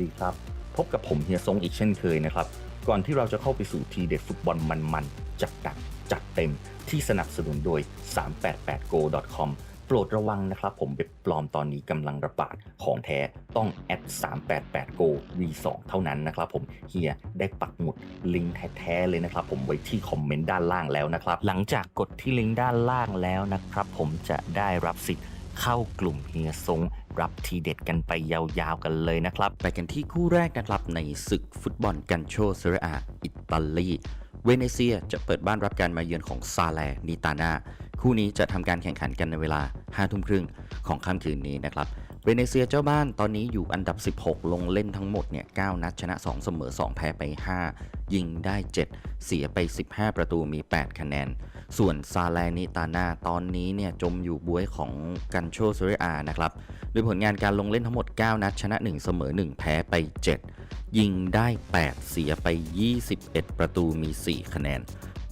ดีครับ พบกับผมเฮียซงอีกเช่นเคยนะครับ ก่อนที่เราจะเข้าไปสู่ทีเด็ดฟุตบอลมันๆ จัดหนักจัดเต็มที่สนับสนุนโดย 388go.com โปรดระวังนะครับ ผมเว็บปลอมตอนนี้กำลังระบาดของแท้ต้องแอด 388go v2 เท่านั้นนะครับผมเฮียได้ปักหมุดลิงก์แท้ๆเลยนะครับ ผมไว้ที่คอมเมนต์ด้านล่างแล้วนะครับ หลังจากกดที่ลิงก์ด้านล่างแล้วนะครับ ผมจะได้รับสิทธิ์เข้ากลุ่มเฮียซง รับทีเด็ดกันไปยาวๆกันเลยนะครับ ไปกันที่คู่แรกนะครับ ในศึกฟุตบอลกันโชเซเรอาอิตาลีเวเนเซียจะเปิดบ้านรับการมาเยือนของซาแลนิตานาคู่นี้จะทำการแข่งขันกันในเวลา5ทุ่มครึ่งของค่ำคืนนี้นะครับเวเนเซียเจ้าบ้านตอนนี้อยู่อันดับ 16 ลงเล่นทั้งหมดเนี่ย9นัดชนะ 2 เสมอ 2 แพ้ไป 5 ยิงได้ 7 เสียไป 15 ประตูมี 8 คะแนน ส่วนซาแลนิตานาตอนนี้เนี่ยจมอยู่บวยของกันโชเซเรอานะครับ ดยผลงานการลงเล่นทั้งหมด 9 นัด ชนะ 1 เสมอ 1 แพ้ไป 7 ยิงได้ 8 เสียไป 21 ประตูมี 4 คะแนน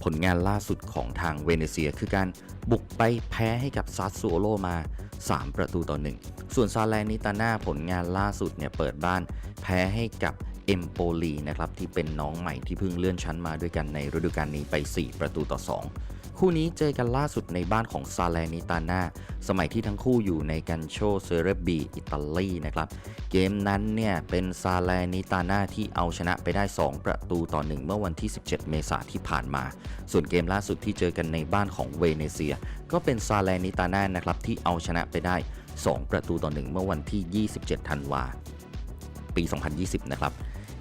ผลงานล่าสุดของทางเวเนเซีย คือการบุกไปแพ้ให้กับซัสซูโอโลมา 3 ประตูต่อ 1 ส่วนซาแลนิตาน่าผลงานล่าสุดเนี่ยเปิดบ้านแพ้ให้กับเอมโปลีนะครับที่เป็นน้องใหม่ที่เพิ่งเลื่อนชั้นมาด้วยกันในฤดูกาลนี้ไป 4 ประตูต่อ 2 คู่นี้เจอกันล่าสุดในบ้านของซาแลนิตาน่าสมัยที่ทั้งคู่อยู่ในกันโชเซเรบีอิตาลีนะครับ เกมนั้นเนี่ยเป็นซาแลนิตาน่าที่เอาชนะไปได้ 2 ประตูต่อ 1 เมื่อวันที่ 17 เมษายนที่ผ่านมา ส่วนเกมล่าสุดที่เจอกันในบ้านของเวเนเซีย ก็เป็นซาแลนิตาน่านะครับที่เอาชนะไปได้ 2 ประตูต่อ 1 เมื่อวันที่ 27 ธันวาปี 2020 นะครับ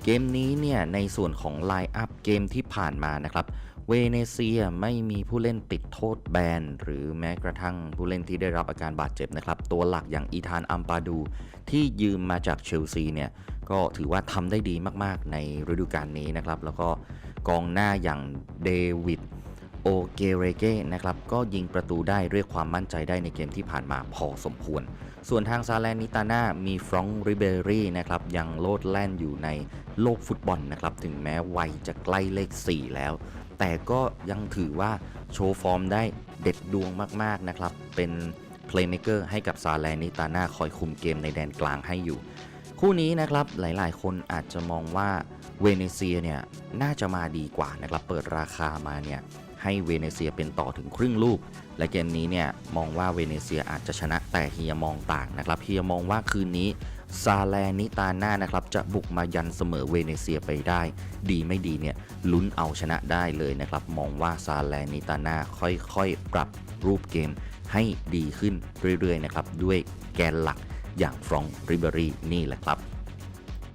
เกมนี้เนี่ยในส่วนของไลน์อัพเกมที่ผ่านมานะครับ เวเนเซียไม่มีผู้เล่นติดโทษแบน หรือแม้กระทั่งผู้เล่นที่ได้รับอาการบาดเจ็บนะครับ ตัวหลักอย่างอีธานอัมปาดู ที่ยืมมาจากเชลซีเนี่ย ก็ถือว่าทำได้ดีมากๆในฤดูกาลนี้นะครับ แล้วก็กองหน้าอย่างเดวิดโอเกเรเก้นะครับ ก็ยิงประตูได้เรียกความมั่นใจได้ในเกมที่ผ่านมาพอสมควร ส่วนทางซาแลนิตาน่ามีฟรองก์ริเบรี่นะครับ ยังโลดแล่นอยู่ในโลกฟุตบอลนะครับ ถึงแม้วัยจะใกล้เลข 4 แล้ว แต่ก็ยังถือว่าโชว์ฟอร์มได้เด็ดดวงมากๆนะครับ เป็นเพลย์เมเกอร์ให้กับซาแลนิตาน่าคอยคุมเกมในแดนกลางให้อยู่ คู่นี้นะครับหลายๆ คนอาจจะมองว่าเวเนเซียเนี่ยน่าจะมาดีกว่านะครับเปิดราคามาเนี่ยให้เวเนเซียเป็นต่อถึงครึ่งลูก และเกมนี้เนี่ยมองว่าเวเนเซียอาจจะชนะแต่เฮียมองต่างนะครับเฮียมองว่าคืนนี้ ซาแลนิตาน่านะครับจะบุกมายันเสมอเวเนเซียไปได้ ดีไม่ดีเนี่ยลุ้นเอาชนะได้เลยนะครับ มองว่าซาแลนิตาน่าค่อยๆ ปรับรูปเกมให้ดีขึ้นเรื่อยๆนะครับด้วยแกนหลักอย่างฟรองริเบรี่นี่แหละครับ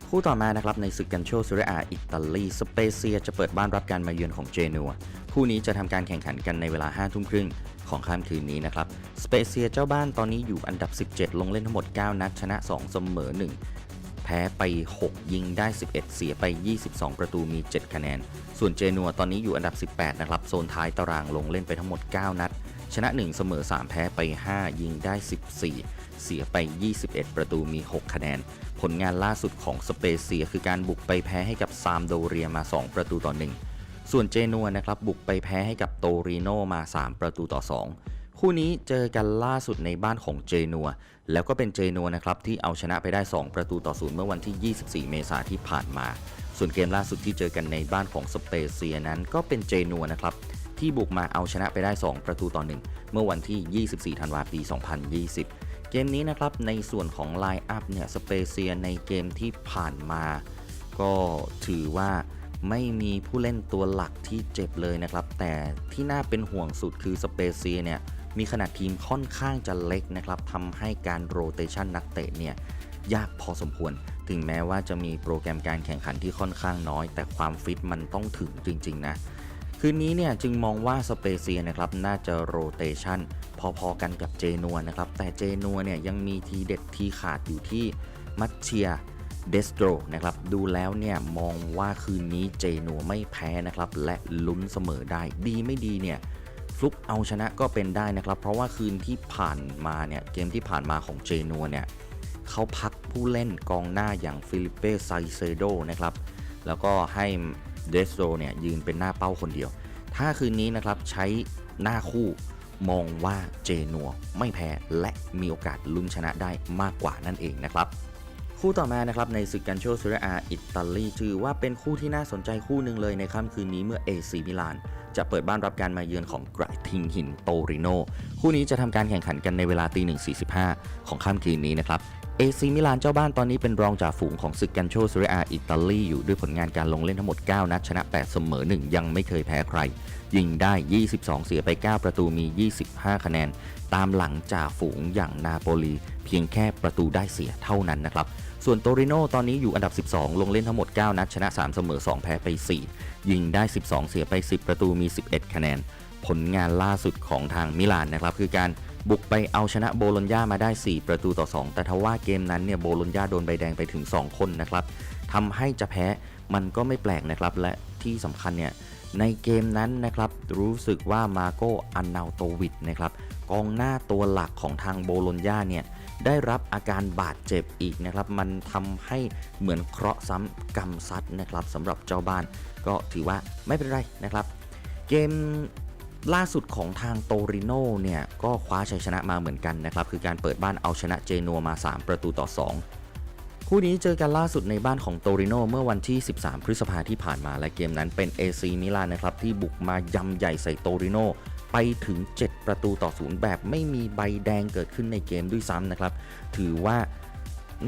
คู่ต่อมานะครับในศึกกันโชเซเรอาอิตาลีสเปเซียจะเปิดบ้านรับการมาเยือนของเจนัวคู่นี้จะทำการแข่งขันกันในเวลา5ทุ่มครึ่ง ของค่ำคืนนี้นะครับสเปเซียเจ้าบ้านตอนนี้อยู่อันดับ 17 ลงเล่นทั้งหมด 9 นัดชนะ 2 เสมอ 1 แพ้ไป 6 ยิงได้ 11 เสียไป 22 ประตูมี 7 คะแนน ส่วนเจนัวตอนนี้อยู่อันดับ 18 นะครับ โซนท้ายตารางลงเล่นไปทั้งหมด 9 นัด ชนะ 1 เสมอ 3 แพ้ไป 5 ยิงได้ 14 เสียไป 21 ประตูมี 6 คะแนน ผลงานล่าสุดของสเปเซียคือการบุกไปแพ้ให้กับซามโดเรียมา 2 ประตูต่อ 1 ส่วนเจนัวนะครับบุกไปแพ้ให้กับโตริโนมา 3 ประตูต่อ 2 คู่นี้เจอกันล่าสุดในบ้านของเจนัว แล้วก็เป็นเจนัวนะครับที่เอาชนะไปได้ 2 ประตูต่อศูนย์เมื่อวันที่ 24 เมษายนที่ผ่านมา ส่วนเกมล่าสุดที่เจอกันในบ้านของสเปเซียนั้นก็เป็นเจนัวนะครับที่บุกมาเอาชนะไปได้ 2 ประตูต่อ 1 เมื่อวันที่ 24 ธันวาคมปี 2020 เกมนี้นะครับในส่วนของไลน์อัพเนี่ยสเปเซียในเกมที่ผ่านมา ก็ถือว่า ไม่มีผู้เล่นตัวหลักที่เจ็บเลยนะครับ แต่ที่น่าเป็นห่วงสุดคือสเปเซียเนี่ยมีขนาดทีมค่อนข้างจะเล็กนะครับทำให้การโรเตชันนักเตะเนี่ยยากพอสมควร ถึงแม้ว่าจะมีโปรแกรมการแข่งขันที่ค่อนข้างน้อย แต่ความฟิตมันต้องถึงจริง ๆ นะ คืนนี้เนี่ยจึงมองว่าสเปเซียนะครับน่าจะโรเตชันพอๆกันกับเจนัวนะครับ แต่เจนัวเนี่ยยังมีทีเด็ดทีขาดอยู่ที่มัตเชีย เดสโตรนะครับดูแล้วเนี่ยมองว่าคืนนี้เจนัวไม่แพ้นะครับและลุ้นเสมอได้ดีไม่ดีเนี่ยฟลุกเอาชนะก็เป็นได้นะครับ เพราะว่าคืนที่ผ่านมาเนี่ยเกมที่ผ่านมาของเจนัวเนี่ยเขาพักผู้เล่นกองหน้าอย่างฟิลิปเป้ไซเซโดนะครับแล้วก็ให้เดสโตรเนี่ยยืนเป็นหน้าเป้าคนเดียว ถ้าคืนนี้นะครับใช้หน้าคู่มองว่าเจนัวไม่แพ้และมีโอกาสลุ้นชนะได้มากกว่านั่นเองนะครับ คู่ต่อมานะครับในศึกกันโชเซเรอาอิตาลีถือว่าเป็นคู่ที่น่าสนใจคู่หนึ่งเลยในค่ำคืนนี้เมื่อเอซีมิลาน จะเปิดบ้านรับการมาเยือนของกระทิงหินโตริโน คู่นี้จะทำการแข่งขันกันในเวลาตีหนึ่งสี่สิบห้าของค่ำคืนนี้นะครับ เอซีมิลานเจ้าบ้านตอนนี้เป็นรองจ่าฝูงของศึกกันโชเซเรอาอิตาลีอยู่ด้วยผลงานการลงเล่นทั้งหมด 9 นัดชนะ 8 เสมอ 1 ยังไม่เคยแพ้ใคร ยิงได้ 22 เสียไป 9 ประตูมี 25 คะแนน ตามหลังจ่าฝูงอย่างนาโปลี เพียงแค่ประตูได้เสียเท่านั้นนะครับส่วนโตริโนตอนนี้อยู่อันดับ 12 ลงเล่นทั้งหมด 9 นัดชนะ 3 เสมอ 2 แพ้ไป 4 ยิงได้ 12 เสียไป 10 ประตูมี 11 คะแนน ผลงานล่าสุดของทางมิลานนะครับคือการ บุกไปเอาชนะโบโลญญามาได้ 4 ประตูต่อ 2 แต่ทว่าเกมนั้นเนี่ยโบโลญญาโดนใบแดงไปถึง 2 คนนะครับทำให้จะแพ้มันก็ไม่แปลกนะครับ และที่สำคัญเนี่ยในเกมนั้นนะครับรู้สึกว่ามาโกอันนาโตวิดนะครับกองหน้าตัวหลักของทางโบโลญญาเนี่ยได้รับอาการบาดเจ็บอีกนะครับ มันทำให้เหมือนเคราะห์ซ้ำกรรมซัดนะครับสำหรับเจ้าบ้านก็ถือว่าไม่เป็นไรนะครับ เกม ล่าสุดของทางโตริโนเนี่ยก็คว้าชัยชนะมาเหมือนกันนะครับ คือการเปิดบ้านเอาชนะเจนัวมา 3 ประตูต่อ 2 คู่นี้เจอกันล่าสุดในบ้านของโตริโนเมื่อวันที่ 13 พฤษภาที่ผ่านมาและเกมนั้นเป็น AC มิลานนะครับที่บุกมายำใหญ่ใส่โตริโนไปถึง 7 ประตูต่อศูนย์แบบไม่มีใบแดงเกิดขึ้นในเกมด้วยซ้ำนะครับ ถือว่า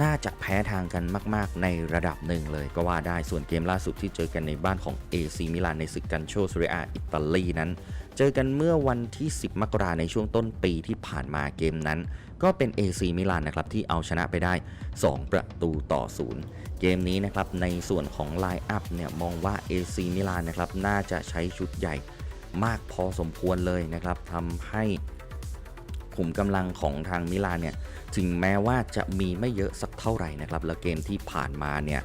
น่าจะแพ้ทางกันมาก ๆ ในระดับหนึ่งเลยก็ว่าได้ส่วนเกมล่าสุดที่เจอกันในบ้านของ AC มิลานในศึกกันโชซเรียอิตาลีนั้น เจอกันเมื่อวันที่ 10 มกราในช่วงต้นปีที่ผ่านมาเกมนั้น ก็เป็น AC มิลานนะครับที่เอาชนะไปได้ 2 ประตูต่อ0เกมนี้นะครับในส่วนของไลน์อัพเนี่ยมองว่า AC มิลานนะครับน่าจะใช้ชุดใหญ่มากพอสมควรเลยนะครับทำให้ขุมกำลังของทางมิลานเนี่ย ถึงแม้ว่าจะมีไม่เยอะสักเท่าไหร่นะครับ แล้วเกมที่ผ่านมาเนี่ย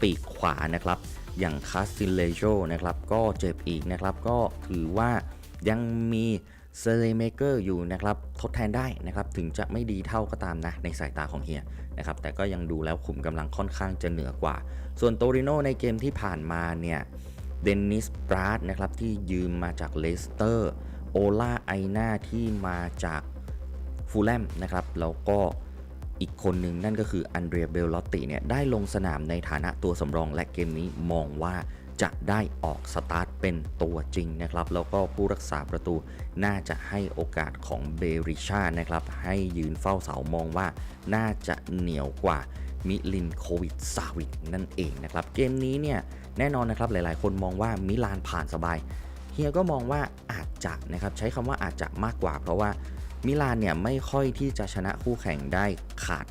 ปีกขวานะครับ อย่างคาสติเลโจนะครับ ก็เจ็บอีกนะครับ ก็ถือว่ายังมีเซเลเมเกอร์อยู่นะครับ ทดแทนได้นะครับ ถึงจะไม่ดีเท่าก็ตามนะ ในสายตาของเฮียนะครับ แต่ก็ยังดูแล้วขุมกำลังค่อนข้างจะเหนือกว่า ส่วนโตริโนในเกมที่ผ่านมาเนี่ยเดนนิสปราดนะครับที่ยืมมาจากเลสเตอร์โอลาไอนาที่มาจาก ฟูลแลมนะครับแล้วก็อีกคนหนึ่งนั่นก็คืออันเดรียเบลลอตติเนี่ยได้ลงสนามในฐานะตัวสำรองและเกมนี้มองว่าจะได้ออกสตาร์ทเป็นตัวจริงนะครับแล้วก็ผู้รักษาประตูน่าจะให้โอกาสของเบริชานะครับให้ยืนเฝ้าเสามองว่าน่าจะเหนียวกว่ามิลินโควิดซาวิกนั่นเองนะครับเกมนี้เนี่ยแน่นอนนะครับหลายๆ คนมองว่ามิลานผ่านสบายเฮียก็มองว่าอาจจะนะครับใช้คำว่าอาจจะมากกว่าเพราะว่า มิลานเนี่ยไม่ค่อยที่จะชนะคู่แข่งได้ขาด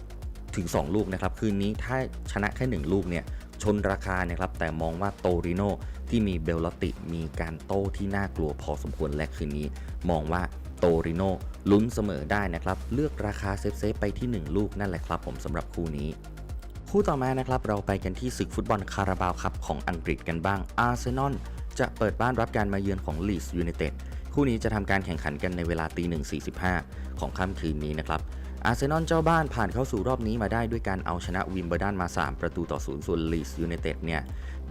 ถึง 2 ลูกนะครับ คืนนี้ถ้าชนะแค่ 1 ลูกเนี่ยชนราคานะครับ แต่มองว่าโตริโนที่มีเบลลตติมีการโต้ที่น่ากลัวพอสมควรและคืนนี้ มองว่าโตริโนลุ้นเสมอได้นะครับ เลือกราคาเซฟเซฟไปที่ 1 ลูกนั่นแหละครับ ผมสำหรับคู่นี้ คู่ต่อมานะครับเราไปกันที่ศึกฟุตบอลคาราบาวคัพของอังกฤษกันบ้างอาร์เซนอลจะเปิดบ้านรับการมาเยือนของลีสยูไนเต็ด คู่นี้จะทำการแข่งขันกันในเวลาตีหนึ่งสี่สิบห้าของค่ำคืนนี้นะครับอาร์เซนอลเจ้าบ้านผ่านเข้าสู่รอบนี้มาได้ด้วยการเอาชนะวิมเบอร์ดันมา 3 ประตูต่อศูนย์ส่วนลีสยูไนเต็ดเนี่ย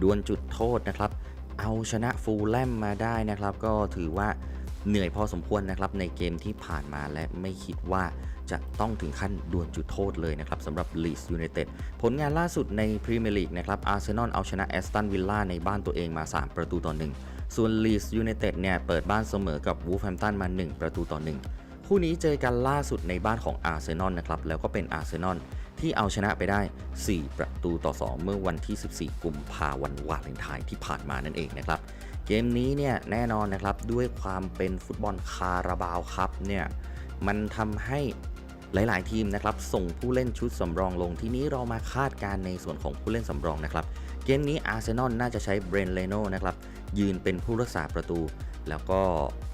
ดวลจุดโทษนะครับ เอาชนะฟูลแลมมาได้นะครับ ก็ถือว่าเหนื่อยพอสมควรนะครับในเกมที่ผ่านมาและไม่คิดว่าจะต้องถึงขั้นดวลจุดโทษเลยนะครับสำหรับลีสยูไนเต็ดผลงานล่าสุดในพรีเมียร์ลีกนะครับอาร์เซนอลเอาชนะแอสตันวิลล่าในบ้านตัวเองมา 3 ประตูต่อ1 ส่วนลีสยูไนเต็ดเนี่ยเปิดบ้านเสมอกับวูฟแฮมตันมา 1 ประตูต่อ 1 คู่นี้เจอกันล่าสุดในบ้านของอาร์เซนอลนะครับแล้วก็เป็นอาร์เซนอลที่เอาชนะไปได้ 4 ประตูต่อ 2 เมื่อวันที่ 14 กุมภาวันวาเลนไทน์ที่ผ่านมานั่นเองนะครับ เกมนี้เนี่ยแน่นอนนะครับด้วยความเป็นฟุตบอลคาราบาวครับเนี่ยมันทำให้หลาย ๆ ทีมนะครับส่งผู้เล่นชุดสำรองลงที่นี้เรามาคาดการณ์ในส่วนของผู้เล่นสำรองนะครับ เกมนี้อาร์เซนอลน่าจะใช้เบรนเลโนนะครับ ยืนเป็นผู้รักษาประตู แล้วก็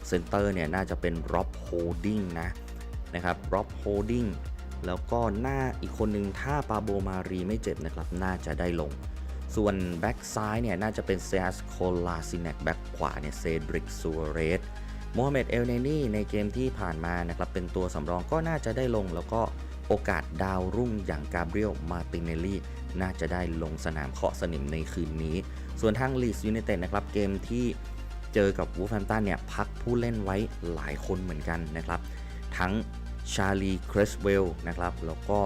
เซนเตอร์เนี่ยน่าจะเป็นร็อบโฮดดิ้งนะนะครับร็อบโฮดดิ้งแล้วก็หน้าอีกคนหนึ่งถ้าปาโบมารีไม่เจ็บนะครับ น่าจะได้ลง ส่วนแบ็กซ้ายเนี่ยน่าจะเป็นเซสโคลาซินกแบ็กขวาเนี่ยเซดริกซูเรสโมฮัมเหม็ดเอลเนนี่ในเกมที่ผ่านมานะครับเป็นตัวสำรองก็น่าจะได้ลง แล้วก็โอกาสดาวรุ่งอย่างกาเบรียลมาติเนลลี่น่าจะได้ลงสนามเคาะสนิมในคืนนี้ ส่วนทางลีสยูไนเต็ดนะครับเกมที่เจอกับวูฟแฮมตันเนี่ยพักผู้เล่นไว้หลายคนเหมือนกันนะครับ ทั้งชาลีคริสเวลนะครับแล้วก็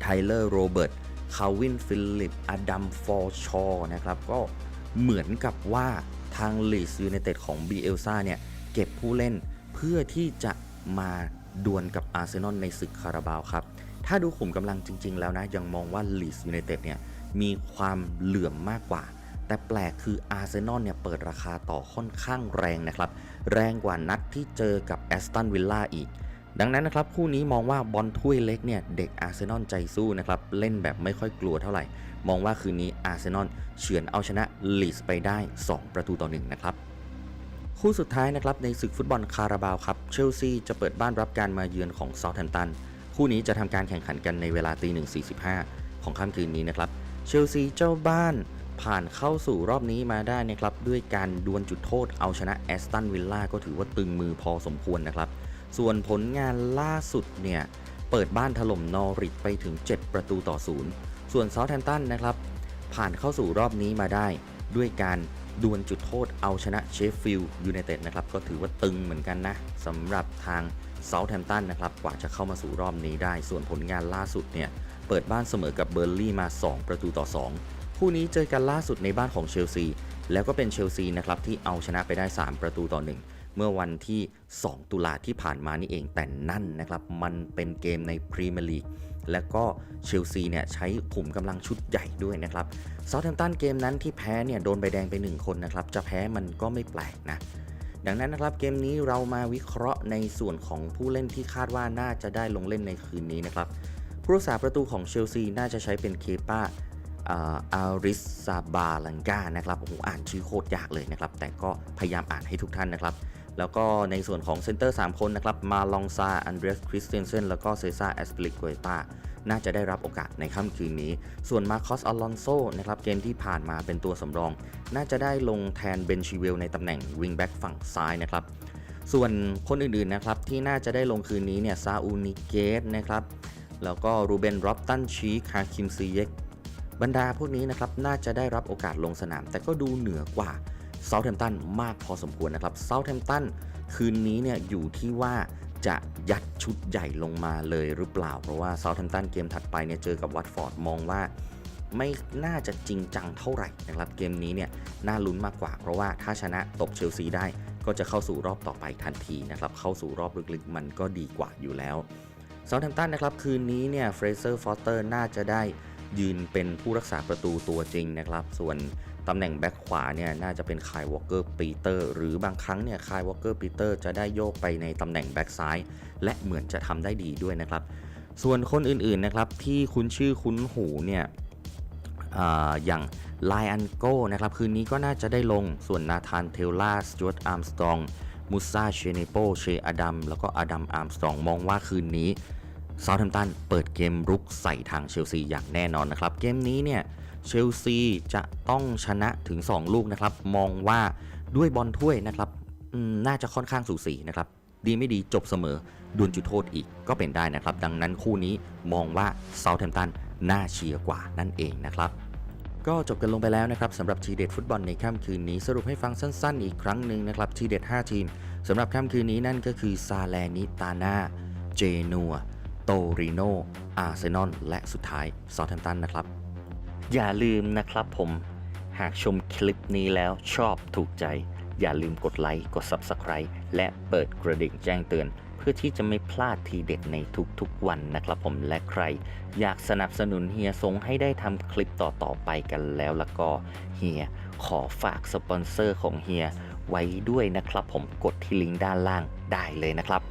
ไทเลอร์โรเบิร์ตคาวินฟิลิปอดัมฟอร์ชอนะครับก็เหมือนกับว่าทางลีสยูไนเต็ดของบีเอลซาเนี่ยเก็บผู้เล่นเพื่อที่จะมาดวลกับอาร์เซนอลในศึกคาราบาวครับ ถ้าดูขุมกำลังจริง ๆ แล้วนะ ยังมองว่าลีสยูไนเต็ดเนี่ยมีความเหลื่อมมากกว่า แต่แปลกคืออาร์เซนอลเนี่ยเปิดราคาต่อค่อนข้างแรงนะครับ แรงกว่านัดที่เจอกับแอสตันวิลล่าอีก ดังนั้นนะครับ คู่นี้มองว่าบอลถ้วยเล็กเนี่ยเด็กอาร์เซนอลใจสู้นะครับ เล่นแบบไม่ค่อยกลัวเท่าไหร่ มองว่าคืนนี้อาร์เซนอลเฉือนเอาชนะลีสไปได้ 2 ประตูต่อ1นะครับคู่สุดท้ายนะครับในศึกฟุตบอลคาราบาวครับเชลซีจะเปิดบ้านรับการมาเยือนของเซาท์แฮมป์ตันคู่นี้จะทำการแข่งขันกันในเวลาตีหนึ่งสี่สิบห้าของค่ำคืนนี้นะครับเชลซีเจ้าบ้าน ผ่านเข้าสู่รอบนี้มาได้นะครับ ด้วยการดวลจุดโทษเอาชนะแอสตันวิลล่าก็ถือว่าตึงมือพอสมควรนะครับ ส่วนผลงานล่าสุดเนี่ย เปิดบ้านถล่มนอริทไปถึง 7 ประตูต่อศูนย์ส่วนเซาท์แฮมป์ตันนะครับ ผ่านเข้าสู่รอบนี้มาได้ ด้วยการดวลจุดโทษเอาชนะเชฟฟิลด์ยูไนเต็ดนะครับก็ถือว่าตึงเหมือนกันนะสำหรับทางเซาท์แฮมป์ตันนะครับกว่าจะเข้ามาสู่รอบนี้ได้ ส่วนผลงานล่าสุดเนี่ยเปิดบ้านเสมอกับเบอร์ลี่มา 2 ประตูต่อ 2 คู่นี้เจอกันล่าสุดในบ้านของเชลซี แล้วก็เป็นเชลซีนะครับที่เอาชนะไปได้ 3 ประตูต่อ 1 เมื่อวันที่ 2 ตุลาที่ผ่านมานี่เองแต่นั่นนะครับมันเป็นเกมในพรีเมียร์ลีกและก็เชลซีเนี่ยใช้ขุมกำลังชุดใหญ่ด้วยนะครับเซาท์แฮมป์ตันเกมนั้นที่แพ้เนี่ยโดนใบแดงไป 1 คนนะครับจะแพ้มันก็ไม่แปลกนะดังนั้นนะครับเกมนี้เรามาวิเคราะห์ในส่วนของผู้เล่นที่คาดว่าน่าจะได้ลงเล่นในคืนนี้นะครับผู้รักษาประตูของเชลซีน่าจะใช้เป็นเคป้า อาริสซาบาลังกานะครับโอ้โหอ่านชื่อโคตรยากเลยนะครับ แต่ก็พยายามอ่านให้ทุกท่านนะครับ แล้วก็ในส่วนของเซนเตอร์ 3 คนนะครับ มาลองซา อันเดรส คริสเตนเซน แล้วก็เซซ่าแอสเปริกเวตาน่าจะได้รับโอกาสในค่ำคืนนี้ ส่วนมาคอส อลอนโซ นะครับ เกมที่ผ่านมาเป็นตัวสำรอง น่าจะได้ลงแทนเบนชิเวลในตำแหน่งวิงแบ็กฝั่งซ้ายนะครับ ส่วนคนอื่นๆนะครับที่น่าจะได้ลงคืนนี้เนี่ยซาอูนิเกตนะครับ แล้วก็รูเบน ร็อบตันชีคาคิมซีเยก บรรดาพวกนี้นะครับน่าจะได้รับโอกาสลงสนาม แต่ก็ดูเหนือกว่าเซาท์แฮมป์ตันมากพอสมควรนะครับเซาท์แฮมป์ตันคืนนี้เนี่ยอยู่ที่ว่าจะยัดชุดใหญ่ลงมาเลยหรือเปล่า เพราะว่าเซาท์แฮมป์ตันเกมถัดไปเนี่ยเจอกับวัตฟอร์ดมองว่า ไม่น่าจะจริงจังเท่าไหร่นะครับเกมนี้เนี่ยน่าลุ้นมากกว่า เพราะว่าถ้าชนะตบเชลซีได้ก็จะเข้าสู่รอบต่อไปทันทีนะครับเข้าสู่รอบลึกๆมันก็ดีกว่าอยู่แล้วเซาท์แฮมป์ตันนะครับคืนนี้เนี่ยเฟรเซอร์ฟอสเตอร์น่าจะได้ ยืนเป็นผู้รักษาประตูตัวจริงนะครับ ส่วนตำแหน่งแบ็คขวาเนี่ยน่าจะเป็นคายวอลเกอร์ปีเตอร์หรือบางครั้งเนี่ยคายวอลเกอร์ปีเตอร์จะได้โยกไปในตำแหน่งแบ็คซ้าย และเหมือนจะทำได้ดีด้วยนะครับ ส่วนคนอื่นๆนะครับที่คุ้นชื่อคุ้นหูเนี่ยออย่างไลอันโกนะครับคืนนี้ก็น่าจะได้ลงส่วนนาธานเทลล่าสจวตอาร์มสตรองมูซาเชเนโปเชอดัมแล้วก็อดัมอาร์มสตรองมองว่าคืนนี้ ซาท์แฮมป์ตันเปิดเกมรุกใส่ทางเชลซีอย่างแน่นอนนะครับ เกมนี้เนี่ยเชลซีจะต้องชนะถึง 2 ลูกนะครับ มองว่าด้วยบอลถ้วยนะครับน่าจะค่อนข้างสูสีนะครับ ดีไม่ดีจบเสมอดวลจุดโทษอีกก็เป็นได้นะครับ ดังนั้นคู่นี้มองว่าเซาท์แฮมป์ตันน่าเชียร์กว่านั่นเองนะครับ ก็จบกันลงไปแล้วนะครับสำหรับทีเด็ดฟุตบอลในค่ำคืนนี้สรุปให้ฟังสั้นๆ อีกครั้งหนึ่งนะครับทีเด็ด 5 ทีมสำหรับค่ำคืนนี้นั่นก็คือซาแลนิตานาเจนัว โตริโนอาร์เซนอลและสุดท้ายซาท์แฮมตันนะครับ อย่าลืมนะครับผม หากชมคลิปนี้แล้วชอบถูกใจ อย่าลืมกดไลค์กด Subscribe และเปิดกระดิ่งแจ้งเตือน เพื่อที่จะไม่พลาดทีเด็ดในทุกๆวันนะครับผมและใคร อยากสนับสนุนเฮียสงให้ได้ทำคลิปต่อๆไปกันแล้วล้วก็เฮียขอฝากสปอนเซอร์ของเฮียไว้ด้วยนะครับผมกดที่ลิงก์ด้านล่างได้เลยนะครับ